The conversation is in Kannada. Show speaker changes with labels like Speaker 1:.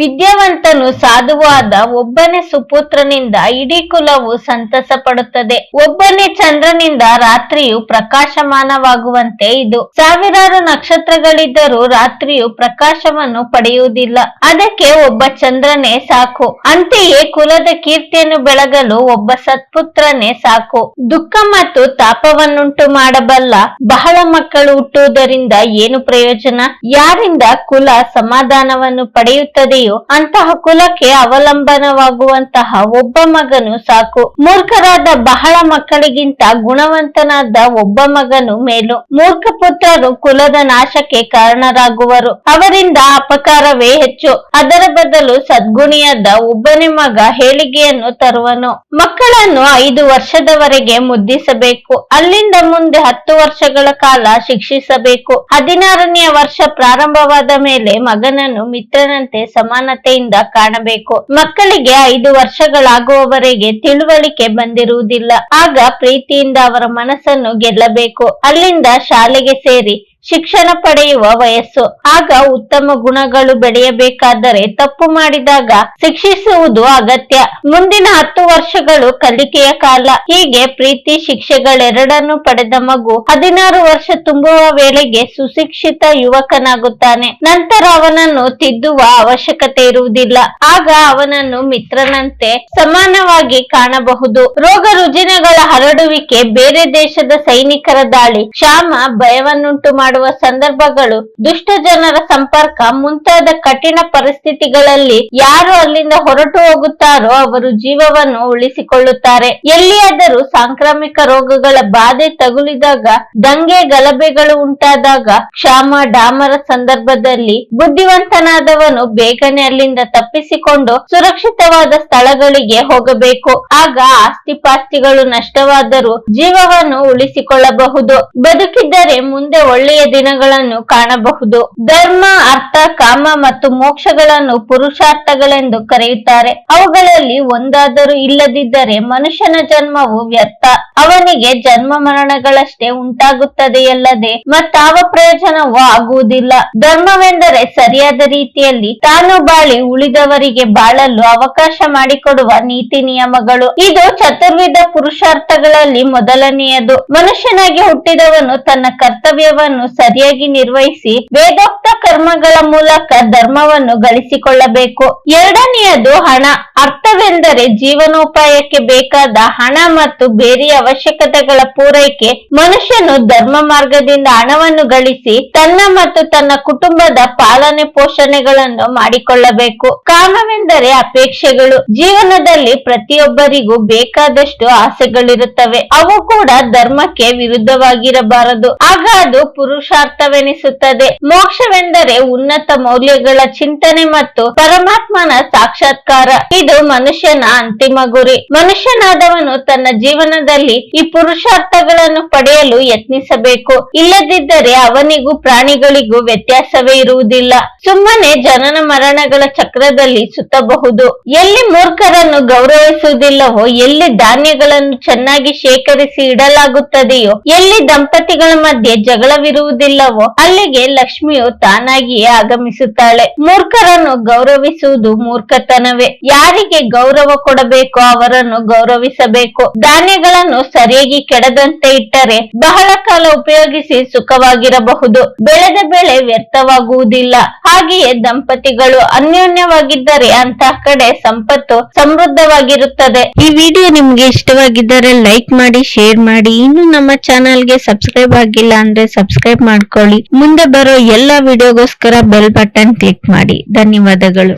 Speaker 1: ವಿದ್ಯಾವಂತನು ಸಾಧುವಾದ ಒಬ್ಬನೇ ಸುಪುತ್ರನಿಂದ ಇಡೀ ಕುಲವು ಸಂತಸ ಪಡುತ್ತದೆ ಒಬ್ಬನೇ ಚಂದ್ರನಿಂದ ರಾತ್ರಿಯು ಪ್ರಕಾಶಮಾನವಾಗುವಂತೆ ಇದು. ಸಾವಿರಾರು ನಕ್ಷತ್ರಗಳಿದ್ದರೂ ರಾತ್ರಿಯು ಪ್ರಕಾಶವನ್ನು ಪಡೆಯುವುದಿಲ್ಲ. ಅದಕ್ಕೆ ಒಬ್ಬ ಚಂದ್ರನೇ ಸಾಕು. ಅಂತೆಯೇ ಕುಲದ ಕೀರ್ತಿಯನ್ನು ಬೆಳಗಲು ಒಬ್ಬ ಸತ್ಪುತ್ರನೇ ಸಾಕು. ದುಃಖ ಮತ್ತು ತಾಪವನ್ನುಂಟು ಮಾಡಬಲ್ಲ ಬಹಳ ಮಕ್ಕಳು ಹುಟ್ಟುವುದರಿಂದ ಏನು ಪ್ರಯೋಜನ? ಯಾರಿಂದ ಕುಲ ಸಮಾಧಾನವನ್ನು ಪಡೆಯುತ್ತದೆಯೋ ಅಂತಹ ಕುಲಕ್ಕೆ ಅವಲಂಬನವಾಗುವಂತಹ ಒಬ್ಬ ಮಗನು ಸಾಕು. ಮೂರ್ಖರಾದ ಬಹಳ ಮಕ್ಕಳಿಗಿಂತ ಗುಣವಂತನಾದ ಒಬ್ಬ ಮಗನು ಮೇಲು. ಮೂರ್ಖ ಪುತ್ರರು ಕುಲದ ನಾಶಕ್ಕೆ ಕಾರಣರಾಗುವರು. ಅವರಿಂದ ಅಪಕಾರವೇ ಹೆಚ್ಚು. ಅದರ ಬದಲು ಸದ್ಗುಣಿಯಾದ ಒಬ್ಬನೇ ಮಗ ಹೇಳಿಗೆಯನ್ನು ತರುವನು. ಮಕ್ಕಳನ್ನು ಐದು ವರ್ಷದವರೆಗೆ ಮುದ್ದಿಸಬೇಕು. ಅಲ್ಲಿಂದ ಮುಂದೆ ಹತ್ತು ವರ್ಷಗಳ ಕಾಲ ಶಿಕ್ಷಿಸಬೇಕು. ಹದಿನಾರನೆಯ ವರ್ಷ ಪ್ರಾರಂಭವಾದ ಮೇಲೆ ಮಗನನ್ನು ಮಿತ್ರನಂತೆ ಸಮಾನತೆಯಿಂದ ಕಾಣಬೇಕು. ಮಕ್ಕಳಿಗೆ ಐದು ವರ್ಷಗಳಾಗುವವರೆಗೆ ತಿಳುವಳಿಕೆ ಬಂದಿರುವುದಿಲ್ಲ. ಆಗ ಪ್ರೀತಿಯಿಂದ ಅವರ ಮನಸ್ಸನ್ನು ಗೆಲ್ಲಬೇಕು. ಅಲ್ಲಿಂದ ಶಾಲೆಗೆ ಸೇರಿ ಶಿಕ್ಷಣ ಪಡೆಯುವ ವಯಸ್ಸು. ಆಗ ಉತ್ತಮ ಗುಣಗಳು ಬೆಳೆಯಬೇಕಾದರೆ ತಪ್ಪು ಮಾಡಿದಾಗ ಶಿಕ್ಷಿಸುವುದು ಅಗತ್ಯ. ಮುಂದಿನ ಹತ್ತು ವರ್ಷಗಳು ಕಲಿಕೆಯ ಕಾಲ. ಹೀಗೆ ಪ್ರೀತಿ, ಶಿಕ್ಷೆಗಳೆರಡನ್ನು ಪಡೆದ ಮಗು ಹದಿನಾರು ವರ್ಷ ತುಂಬುವ ವೇಳೆಗೆ ಸುಶಿಕ್ಷಿತ ಯುವಕನಾಗುತ್ತಾನೆ. ನಂತರ ಅವನನ್ನು ತಿದ್ದುವ ಅವಶ್ಯಕತೆ ಇರುವುದಿಲ್ಲ. ಆಗ ಅವನನ್ನು ಮಿತ್ರನಂತೆ ಸಮಾನವಾಗಿ ಕಾಣಬಹುದು. ರೋಗ ರುಜಿನಗಳ ಹರಡುವಿಕೆ ಬೇರೆ ದೇಶದ ಸೈನಿಕರ ದಾಳಿ. ಕ್ಷಾಮ ಭಯವನ್ನುಂಟು ಮಾಡುವ ಸಂದರ್ಭಗಳು, ದುಷ್ಟ ಜನರ ಸಂಪರ್ಕ, ಮುಂತಾದ ಕಠಿಣ ಪರಿಸ್ಥಿತಿಗಳಲ್ಲಿ ಯಾರು ಅಲ್ಲಿಂದ ಹೊರಟು ಹೋಗುತ್ತಾರೋ ಅವರು ಜೀವವನ್ನು ಉಳಿಸಿಕೊಳ್ಳುತ್ತಾರೆ. ಎಲ್ಲಿಯಾದರೂ ಸಾಂಕ್ರಾಮಿಕ ರೋಗಗಳ ಬಾಧೆ ತಗುಲಿದಾಗ, ದಂಗೆ ಗಲಭೆಗಳು ಉಂಟಾದಾಗ, ಕ್ಷಾಮ, ಡಾಮರ ಸಂದರ್ಭದಲ್ಲಿ ಬುದ್ಧಿವಂತನಾದವನು ಬೇಗನೆ ಅಲ್ಲಿಂದ ತಪ್ಪಿಸಿಕೊಂಡು ಸುರಕ್ಷಿತವಾದ ಸ್ಥಳಗಳಿಗೆ ಹೋಗಬೇಕು. ಆಗ ಆಸ್ತಿಪಾಸ್ತಿಗಳು ನಷ್ಟವಾದರೂ ಜೀವವನ್ನು ಉಳಿಸಿಕೊಳ್ಳಬಹುದು. ಬದುಕಿದ್ದರೆ ಮುಂದೆ ಒಳ್ಳೆಯ ದಿನಗಳನ್ನು ಕಾಣಬಹುದು. ಧರ್ಮ, ಅರ್ಥ, ಕಾಮ ಮತ್ತು ಮೋಕ್ಷಗಳನ್ನು ಪುರುಷಾರ್ಥಗಳೆಂದು ಕರೆಯುತ್ತಾರೆ. ಅವುಗಳಲ್ಲಿ ಒಂದಾದರೂ ಇಲ್ಲದಿದ್ದರೆ ಮನುಷ್ಯನ ಜನ್ಮವು ವ್ಯರ್ಥ. ಅವನಿಗೆ ಜನ್ಮ ಮರಣಗಳಷ್ಟೇ ಉಂಟಾಗುತ್ತದೆಯಲ್ಲದೆ ಮತ್ತಾವ ಪ್ರಯೋಜನವೂ ಆಗುವುದಿಲ್ಲ. ಧರ್ಮವೆಂದರೆ ಸರಿಯಾದ ರೀತಿಯಲ್ಲಿ ತಾನು ಬಾಳಿ ಉಳಿದವರಿಗೆ ಬಾಳಲು ಅವಕಾಶ ಮಾಡಿಕೊಡುವ ನೀತಿ ನಿಯಮಗಳು. ಇದು ಚತುರ್ವಿಧ ಪುರುಷಾರ್ಥಗಳಲ್ಲಿ ಮೊದಲನೆಯದು. ಮನುಷ್ಯನಾಗಿ ಹುಟ್ಟಿದವನು ತನ್ನ ಕರ್ತವ್ಯವನ್ನು ಸರಿಯಾಗಿ ನಿರ್ವಹಿಸಿ ವೇದೋಕ್ತ ಕರ್ಮಗಳ ಮೂಲಕ ಧರ್ಮವನ್ನು ಗಳಿಸಿಕೊಳ್ಳಬೇಕು. ಎರಡನೆಯದು ಹಣ. ಅರ್ಥವೆಂದರೆ ಜೀವನೋಪಾಯಕ್ಕೆ ಬೇಕಾದ ಹಣ ಮತ್ತು ಬೇರೆ ಅವಶ್ಯಕತೆಗಳ ಪೂರೈಕೆ. ಮನುಷ್ಯನು ಧರ್ಮ ಮಾರ್ಗದಿಂದ ಹಣವನ್ನು ಗಳಿಸಿ ತನ್ನ ಮತ್ತು ತನ್ನ ಕುಟುಂಬದ ಪಾಲನೆ ಪೋಷಣೆಗಳನ್ನು ಮಾಡಿಕೊಳ್ಳಬೇಕು. ಕಾಮವೆಂದರೆ ಅಪೇಕ್ಷೆಗಳು. ಜೀವನದಲ್ಲಿ ಪ್ರತಿಯೊಬ್ಬರಿಗೂ ಬೇಕಾದಷ್ಟು ಆಸೆಗಳಿರುತ್ತವೆ. ಅವು ಕೂಡ ಧರ್ಮಕ್ಕೆ ವಿರುದ್ಧವಾಗಿರಬಾರದು. ಆಗ ಅದು ಪುರುಷಾರ್ಥವೆನಿಸುತ್ತದೆ. ಮೋಕ್ಷವೆಂದರೆ ಉನ್ನತ ಮೌಲ್ಯಗಳ ಚಿಂತನೆ ಮತ್ತು ಪರಮಾತ್ಮನ ಸಾಕ್ಷಾತ್ಕಾರ. ಇದು ಮನುಷ್ಯನ ಅಂತಿಮ ಗುರಿ. ಮನುಷ್ಯನಾದವನು ತನ್ನ ಜೀವನದಲ್ಲಿ ಈ ಪುರುಷಾರ್ಥಗಳನ್ನು ಪಡೆಯಲು ಯತ್ನಿಸಬೇಕು. ಇಲ್ಲದಿದ್ದರೆ ಅವನಿಗೂ ಪ್ರಾಣಿಗಳಿಗೂ ವ್ಯತ್ಯಾಸವೇ ಇರುವುದಿಲ್ಲ. ಸುಮ್ಮನೆ ಜನನ ಮರಣಗಳ ಚಕ್ರದಲ್ಲಿ ಸುತ್ತಬಹುದು. ಎಲ್ಲಿ ಮೂರ್ಖರನ್ನು ಗೌರವಿಸುವುದಿಲ್ಲವೋ, ಎಲ್ಲಿ ಧಾನ್ಯಗಳನ್ನು ಚೆನ್ನಾಗಿ ಶೇಖರಿಸಿ ಇಡಲಾಗುತ್ತದೆಯೋ, ಎಲ್ಲಿ ದಂಪತಿಗಳ ಮಧ್ಯೆ ಜಗಳವಿರುವುದಿಲ್ಲವೋ, ಅಲ್ಲಿಗೆ ಲಕ್ಷ್ಮಿಯು ತಾನಾಗಿಯೇ ಆಗಮಿಸುತ್ತಾಳೆ. ಮೂರ್ಖರನ್ನು ಗೌರವಿಸುವುದು ಮೂರ್ಖತನವೇ. ಯಾರಿಗೆ ಗೌರವ ಕೊಡಬೇಕು, ಅವರನ್ನು ಗೌರವಿಸಬೇಕು. ಧಾನ್ಯಗಳನ್ನು ಸರಿಯಾಗಿ ಕೆಡದಂತೆ ಇಟ್ಟರೆ ಬಹಳ ಕಾಲ ಉಪಯೋಗಿಸಿ ಸುಖವಾಗಿರಬಹುದು. ಬೆಳೆದ ಬೆಳೆ ವ್ಯರ್ಥವಾಗುವುದಿಲ್ಲ. ಹಾಗೆಯೇ ದಂಪತಿಗಳು ಅನ್ಯೋನ್ಯವಾಗಿದ್ದರೆ ಅಂತಹ ಕಡೆ ಸಂಪತ್ತು ಸಮೃದ್ಧವಾಗಿರುತ್ತದೆ.
Speaker 2: ಈ ವಿಡಿಯೋ ನಿಮ್ಗೆ ಇಷ್ಟವಾಗಿದ್ದರೆ ಲೈಕ್ ಮಾಡಿ, ಶೇರ್ ಮಾಡಿ. ಇನ್ನು ನಮ್ಮ ಚಾನಲ್ಗೆ ಸಬ್ಸ್ಕ್ರೈಬ್ ಆಗಿಲ್ಲ ಅಂದ್ರೆ ಸಬ್ಸ್ಕ್ರೈಬ್ ಮಾಡ್ಕೊಳ್ಳಿ. ಮುಂದೆ ಬರೋ ಎಲ್ಲಾ ವಿಡಿಯೋಗೋಸ್ಕರ ಬೆಲ್ ಬಟನ್ ಕ್ಲಿಕ್ ಮಾಡಿ. ಧನ್ಯವಾದಗಳು.